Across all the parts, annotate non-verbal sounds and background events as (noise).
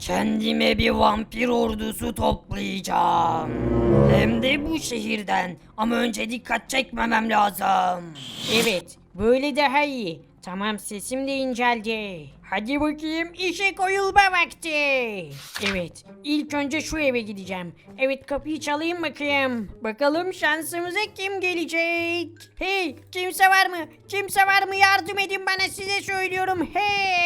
Kendime bir vampir ordusu toplayacağım. Hem de bu şehirden. Ama önce dikkat çekmemem lazım. Evet, böyle daha iyi. Tamam sesim de inceldi. Hadi bakayım işe koyulma vakti. Evet, ilk önce şu eve gideceğim. Evet kapıyı çalayım bakayım. Bakalım şansımıza kim gelecek? Hey, kimse var mı? Kimse var mı? Yardım edin bana size söylüyorum. Hey!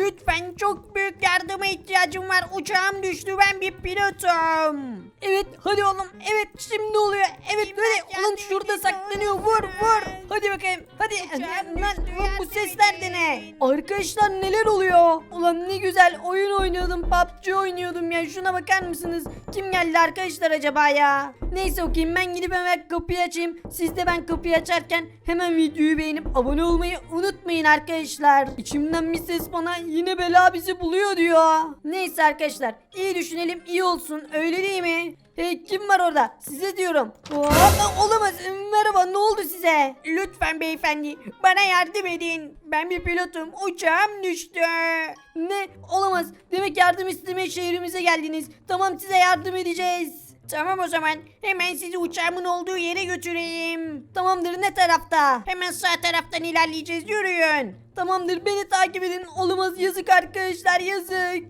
Lütfen çok büyük yardıma ihtiyacım var. Uçağım düştü ben bir pilotum. Evet hadi oğlum. Evet şimdi oluyor. Evet hadi. Ulan şurada saklanıyor. Vur vur. Hadi bakayım. Hadi. Lan, lan, bu sesler de ne? Arkadaşlar neler oluyor? Ulan ne güzel oyun oynuyordum. PUBG oynuyordum ya. Şuna bakar mısınız? Kim geldi arkadaşlar acaba ya? Neyse okuyayım ben gidip hemen kapıyı açayım. Siz de ben kapıyı açarken hemen videoyu beğenip abone olmayı unutmayın arkadaşlar. İçimden bir ses bana yine bela bizi buluyor diyor. Neyse arkadaşlar iyi düşünelim iyi olsun öyle değil mi? Hey kim var orada? Size diyorum. Aa, olamaz. Merhaba ne oldu size? Lütfen beyefendi bana yardım edin. Ben bir pilotum. Uçağım düştü. Ne? Olamaz. Demek yardım istemeye şehrimize geldiniz. Tamam size yardım edeceğiz. Tamam o zaman hemen sizi uçağımın olduğu yere götüreyim. Tamamdır ne tarafta? Hemen sağ taraftan ilerleyeceğiz yürüyün. Tamamdır beni takip edin. Olamaz yazık arkadaşlar yazık.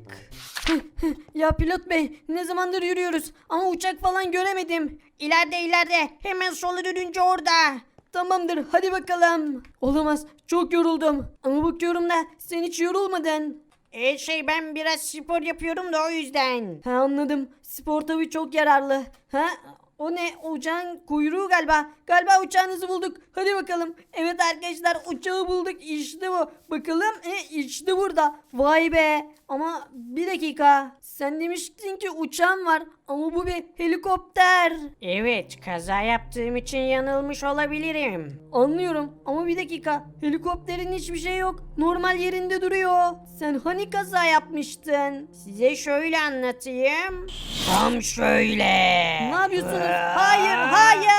(laughs) ya pilot bey ne zamandır yürüyoruz ama uçak falan göremedim. İleride ileride hemen sola dönünce orada. Tamamdır hadi bakalım. Olamaz çok yoruldum. Ama bakıyorum da sen hiç yorulmadın. E şey ben biraz spor yapıyorum da o yüzden. Ha anladım. Spor tabii çok yararlı. Ha o ne? Uçağın kuyruğu galiba. Galiba uçağınızı bulduk. Hadi bakalım. Evet arkadaşlar uçağı bulduk. İşte bu. Bakalım. E, işte burada. Vay be. Ama bir dakika. Sen demiştin ki uçağın var. Ama bu bir helikopter. Evet. Kaza yaptığım için yanılmış olabilirim. Anlıyorum. Ama bir dakika. Helikopterin hiçbir şey yok. Normal yerinde duruyor. Sen hani kaza yapmıştın? Size şöyle anlatayım. Tam şöyle. Ne yapıyorsunuz? Hayır, hayır.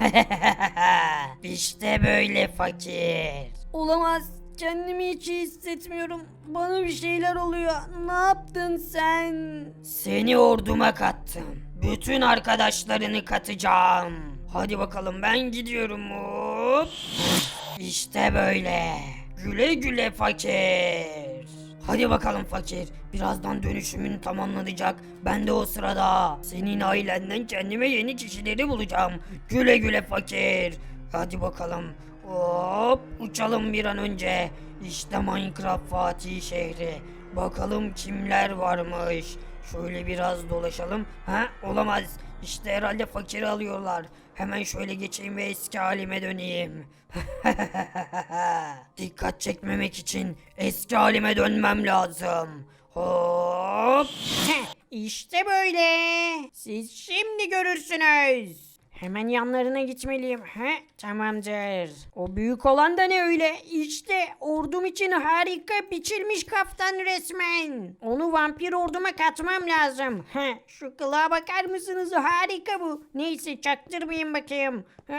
(laughs) işte böyle fakir. Olamaz. Kendimi hiç iyi hissetmiyorum. Bana bir şeyler oluyor. Ne yaptın sen? Seni orduma kattım. Bütün arkadaşlarını katacağım. Hadi bakalım ben gidiyorum. Hop. İşte böyle. Güle güle fakir. Hadi bakalım fakir. Birazdan dönüşümünü tamamlanacak. Ben de o sırada senin ailenden kendime yeni kişileri bulacağım. Güle güle fakir. Hadi bakalım. Hop uçalım bir an önce. İşte Minecraft Fatih şehri. Bakalım kimler varmış. Şöyle biraz dolaşalım. Ha olamaz. İşte herhalde fakiri alıyorlar. Hemen şöyle geçeyim ve eski halime döneyim. (laughs) Dikkat çekmemek için eski halime dönmem lazım. Hop. işte böyle. Siz şimdi görürsünüz. Hemen yanlarına gitmeliyim. He, tamamdır. O büyük olan da ne öyle? İşte ordum için harika biçilmiş kaftan resmen. Onu vampir orduma katmam lazım. He, şu kılığa bakar mısınız? Harika bu. Neyse çaktırmayın bakayım. (laughs)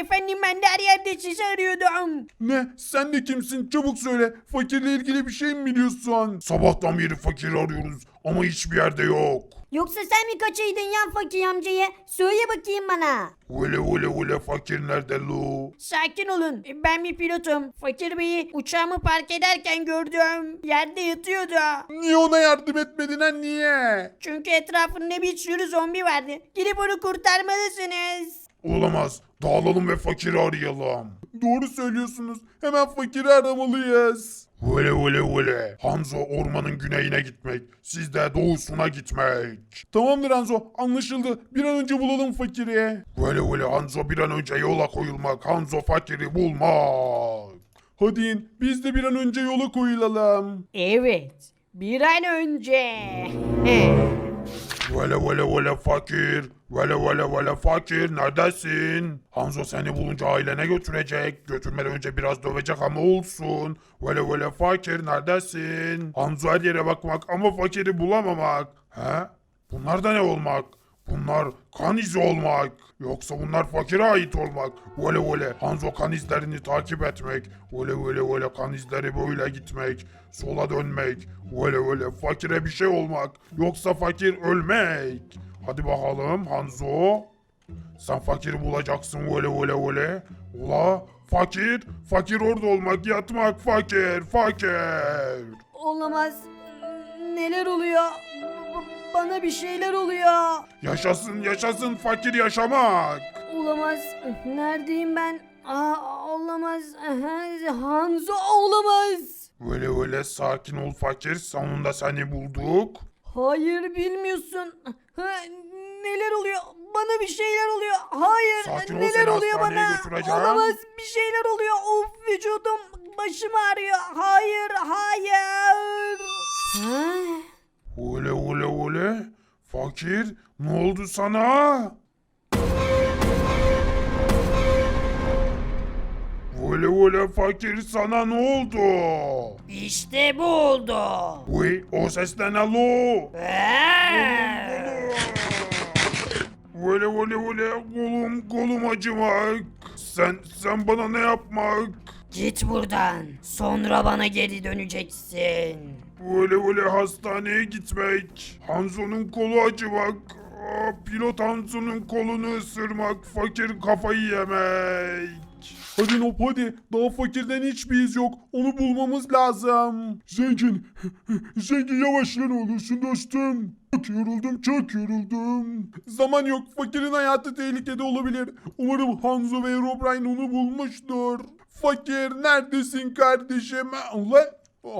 Efendim ben de her yerde sizi arıyordum. Ne? Sen de kimsin? Çabuk söyle. Fakirle ilgili bir şey mi biliyorsun? Sabahtan beri fakir arıyoruz ama hiçbir yerde yok. Yoksa sen mi kaçıydın yan fakir amcayı? Söyle bakayım bana. Ule ule ule fakir nerede lo? Sakin olun. Ben bir pilotum. Fakir Bey'i uçağımı park ederken gördüm. Yerde yatıyordu. Niye ona yardım etmedin ha niye? Çünkü etrafında bir sürü zombi vardı. Gidip onu kurtarmalısınız. Olamaz. Dağılalım ve fakiri arayalım. Doğru söylüyorsunuz. Hemen fakiri aramalıyız. Ule ule ule. Hanzo ormanın güneyine gitmek. Siz de doğusuna gitmek. Tamamdır Hanzo. Anlaşıldı. Bir an önce bulalım fakiri. Ule ule Hanzo bir an önce yola koyulmak. Hanzo fakiri bulmak. Hadi in. Biz de bir an önce yola koyulalım. Evet. Bir an önce. (laughs) Vele vele vele fakir. Vele vele vele fakir neredesin? Hanzo seni bulunca ailene götürecek. Götürmeden önce biraz dövecek ama olsun. Vele vele fakir neredesin? Hanzo her yere bakmak ama fakiri bulamamak. He? Bunlar da ne olmak? Bunlar kan izi olmak. Yoksa bunlar fakire ait olmak. Böyle böyle Hanzo kan izlerini takip etmek. Böyle böyle böyle kan izleri böyle gitmek. Sola dönmek. Böyle böyle fakire bir şey olmak. Yoksa fakir ölmek. Hadi bakalım Hanzo. Sen fakiri bulacaksın böyle böyle böyle. Ula fakir. Fakir orada olmak yatmak fakir. Fakir. Olamaz. Neler oluyor? Bana bir şeyler oluyor. Yaşasın yaşasın fakir yaşamak. Olamaz. Neredeyim ben? Aa, olamaz. Hanzo olamaz. Böyle böyle sakin ol fakir. Sonunda seni bulduk. Hayır bilmiyorsun. Ha, neler oluyor? Bana bir şeyler oluyor. Hayır. Sakin ol, neler seni oluyor hastaneye bana? götüreceğim. Olamaz. Bir şeyler oluyor. Of vücudum başım ağrıyor. Hayır, hayır. Ha? Öyle öyle öyle. Fakir ne oldu sana? Öyle öyle fakir sana ne oldu? İşte bu oldu. Uy o ses ne lo? Eee! Öyle öyle öyle kolum kolum acımak. Sen sen bana ne yapmak? Git buradan. Sonra bana geri döneceksin. Öyle öyle hastaneye gitmek. Hanzo'nun kolu acımak. Aa, Pilot Hanzo'nun kolunu ısırmak. Fakir kafayı yemek. Hadi Nop hadi. Daha fakirden hiçbir iz yok. Onu bulmamız lazım. Zengin. (laughs) Zengin yavaş lan olursun dostum. Çok yoruldum çok yoruldum. Zaman yok. Fakirin hayatı tehlikede olabilir. Umarım Hanzo ve Herobrine onu bulmuştur. Fakir neredesin kardeşim? Allah.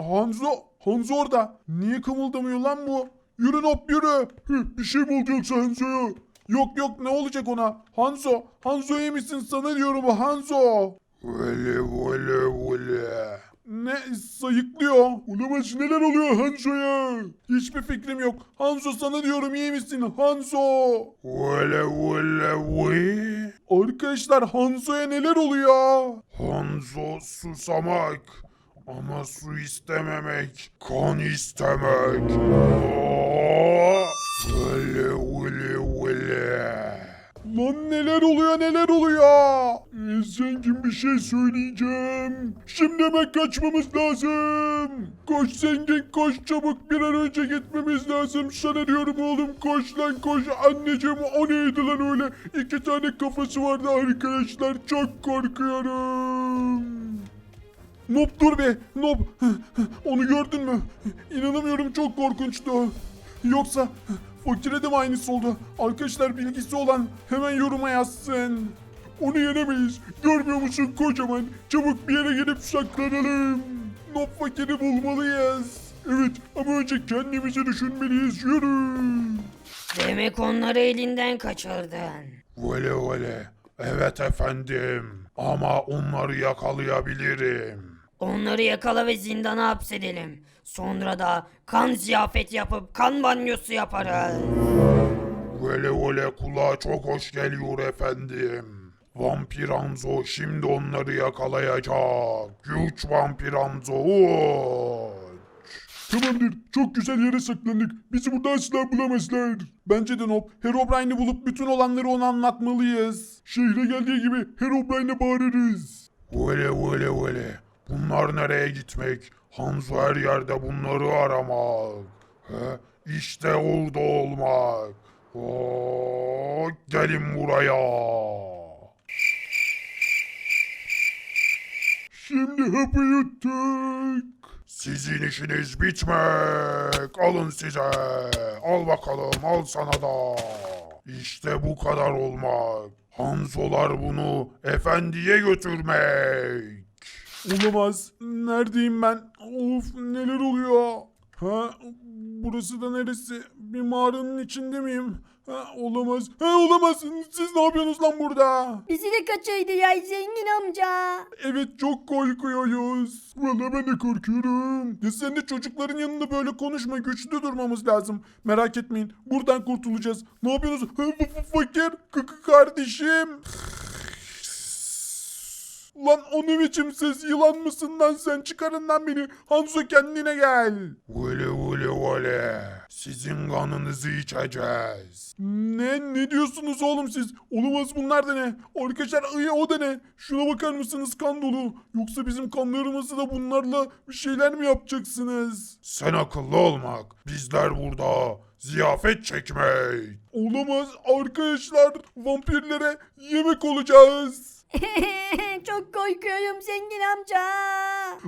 Hanzo. Hanzo orada. Niye kımıldamıyor lan bu? Yürü Nop yürü. Hı, Bir şey yoksa Hanzo'ya? Yok yok ne olacak ona? Hanzo. Hanzo iyi misin sana diyorum Hanzo. Öyle öyle öyle. Ne sayıklıyor? Olamaz neler oluyor Hanzo'ya? Hiçbir fikrim yok. Hanzo sana diyorum iyi misin Hanzo? Öyle öyle öyle. Arkadaşlar Hanzo'ya neler oluyor? Hanzo susamak. Ama su istememek, kan istemek. Öyle öyle öyle. Lan neler oluyor neler oluyor? Ee, zengin bir şey söyleyeceğim. Şimdi hemen kaçmamız lazım. Koş zengin koş çabuk bir an önce gitmemiz lazım. Sana diyorum oğlum koş lan koş. Anneciğim o neydi lan öyle? İki tane kafası vardı arkadaşlar. Çok korkuyorum. Nob dur be Nob. Onu gördün mü? İnanamıyorum çok korkunçtu. Yoksa fakire de mi aynısı oldu? Arkadaşlar bilgisi olan hemen yoruma yazsın. Onu yenemeyiz. Görmüyor musun kocaman? Çabuk bir yere gidip saklanalım. Nob fakiri bulmalıyız. Evet ama önce kendimizi düşünmeliyiz. Yürü. Demek onları elinden kaçırdın. Öyle öyle. Evet efendim. Ama onları yakalayabilirim. Onları yakala ve zindana hapsedelim. Sonra da kan ziyafet yapıp kan banyosu yaparız. Böyle öyle kulağa çok hoş geliyor efendim. Vampir Hanzo şimdi onları yakalayacak. Güç Vampir Hanzo uç. Tamamdır. Çok güzel yere saklandık. Bizi burada asla bulamazlar. Bence de Nob. Herobrine'i bulup bütün olanları ona anlatmalıyız. Şehre geldiği gibi Herobrine'e bağırırız. Öyle öyle öyle. Bunlar nereye gitmek? Hanzo her yerde bunları aramak. He? İşte orada olmak. Oo, gelin buraya. Şimdi hapı yuttuk. Sizin işiniz bitmek. Alın size. Al bakalım al sana da. İşte bu kadar olmak. Hanzolar bunu efendiye götürmek. Olamaz. Neredeyim ben? Of neler oluyor? Ha burası da neresi? Bir mağaranın içinde miyim? Ha olamaz. Ha olamaz. Siz ne yapıyorsunuz lan burada? Bizi de kaçaydı ya zengin amca. Evet çok korkuyoruz. Valla ben de korkuyorum. Ya sen de çocukların yanında böyle konuşma. Güçlü durmamız lazım. Merak etmeyin. Buradan kurtulacağız. Ne yapıyorsunuz? Ha, fakir. K- kardeşim. Lan o ne biçim ses? Yılan mısın lan sen? Çıkarın lan beni. Hanzo kendine gel. Öyle öyle vole. Sizin kanınızı içeceğiz. Ne? Ne diyorsunuz oğlum siz? Olamaz bunlar da ne? Arkadaşlar iyi o da ne? Şuna bakar mısınız kan dolu? Yoksa bizim kanlarımızı da bunlarla bir şeyler mi yapacaksınız? Sen akıllı olmak. Bizler burada ziyafet çekmek. Olamaz arkadaşlar. Vampirlere yemek olacağız. (laughs) Çok korkuyorum zengin amca.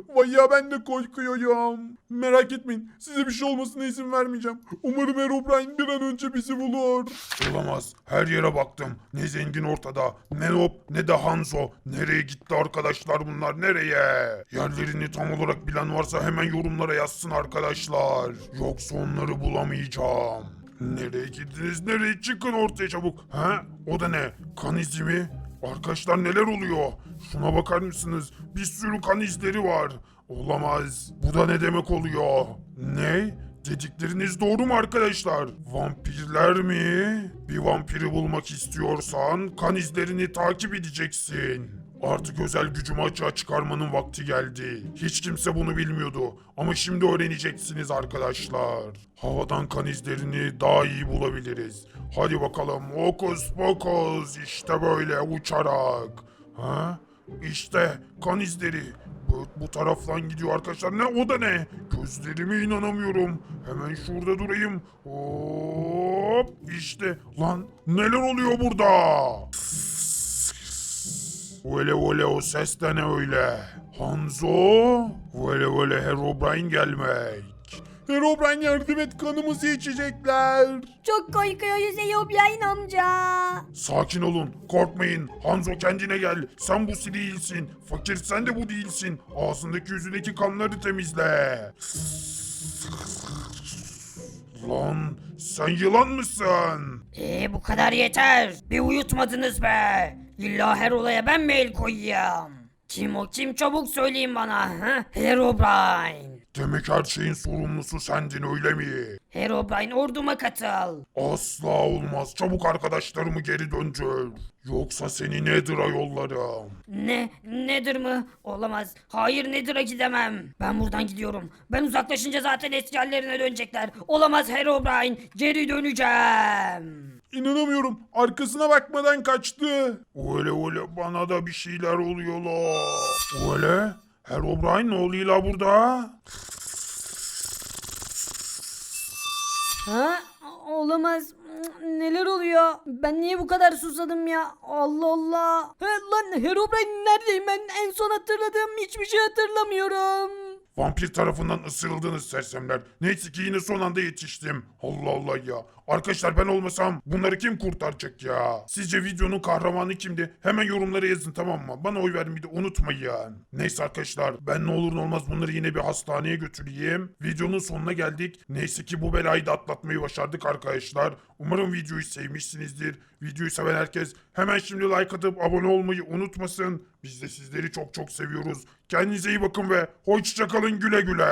Vay ya ben de korkuyorum. Merak etmeyin. Size bir şey olmasına izin vermeyeceğim. Umarım Herobrine bir an önce bizi bulur. Olamaz. Her yere baktım. Ne zengin ortada. Ne Nob ne de Hanzo. Nereye gitti arkadaşlar bunlar nereye? Yerlerini tam olarak bilen varsa hemen yorumlara yazsın arkadaşlar. Yoksa onları bulamayacağım. Nereye gittiniz? Nereye? Çıkın ortaya çabuk. Ha? O da ne? Kan izi mi? Arkadaşlar neler oluyor? Şuna bakar mısınız? Bir sürü kan izleri var. Olamaz. Bu da ne demek oluyor? Ne? Dedikleriniz doğru mu arkadaşlar? Vampirler mi? Bir vampiri bulmak istiyorsan kan izlerini takip edeceksin. Artık özel gücümü açığa çıkarmanın vakti geldi. Hiç kimse bunu bilmiyordu. Ama şimdi öğreneceksiniz arkadaşlar. Havadan kan izlerini daha iyi bulabiliriz. Hadi bakalım hokus pokus işte böyle uçarak. Ha? İşte kan izleri. Bu, bu taraftan gidiyor arkadaşlar. Ne o da ne? Gözlerime inanamıyorum. Hemen şurada durayım. Hop işte. Lan neler oluyor burada? Öyle öyle o ses de ne öyle? Hanzo? Öyle öyle Herobrine gelmek. Herobrine yardım et kanımızı içecekler. Çok korkuyoruz Eyobrain amca. Sakin olun, korkmayın. Hanzo kendine gel. Sen bu değilsin. Fakir sen de bu değilsin. Ağzındaki yüzündeki kanları temizle. Lan sen yılan mısın? Ee bu kadar yeter. Bir uyutmadınız be. İlla her olaya ben mi el koyayım? Kim o kim çabuk söyleyin bana. Ha? Herobrine. Demek her şeyin sorumlusu sendin öyle mi? Herobrine orduma katıl. Asla olmaz. Çabuk arkadaşlarımı geri döndür. Yoksa seni Nether'a yollarım. Ne? Nedir mi? Olamaz. Hayır Nedir'a gidemem. Ben buradan gidiyorum. Ben uzaklaşınca zaten eski hallerine dönecekler. Olamaz Herobrine. Geri döneceğim. İnanamıyorum. Arkasına bakmadan kaçtı. Öyle öyle bana da bir şeyler oluyor la. Öyle. Herobrine ne oluyor la burada? Ha? Olamaz. Neler oluyor? Ben niye bu kadar susadım ya? Allah Allah. He, lan Herobrine neredeyim ben? En son hatırladığım hiçbir şey hatırlamıyorum. Vampir tarafından ısırıldınız sersemler. Neyse ki yine son anda yetiştim. Allah Allah ya. Arkadaşlar ben olmasam bunları kim kurtaracak ya? Sizce videonun kahramanı kimdi? Hemen yorumlara yazın tamam mı? Bana oy vermeyi de unutmayın. Neyse arkadaşlar ben ne olur ne olmaz bunları yine bir hastaneye götüreyim. Videonun sonuna geldik. Neyse ki bu belayı da atlatmayı başardık arkadaşlar. Umarım videoyu sevmişsinizdir. Videoyu seven herkes hemen şimdi like atıp abone olmayı unutmasın. Biz de sizleri çok çok seviyoruz. Kendinize iyi bakın ve hoşçakalın güle güle.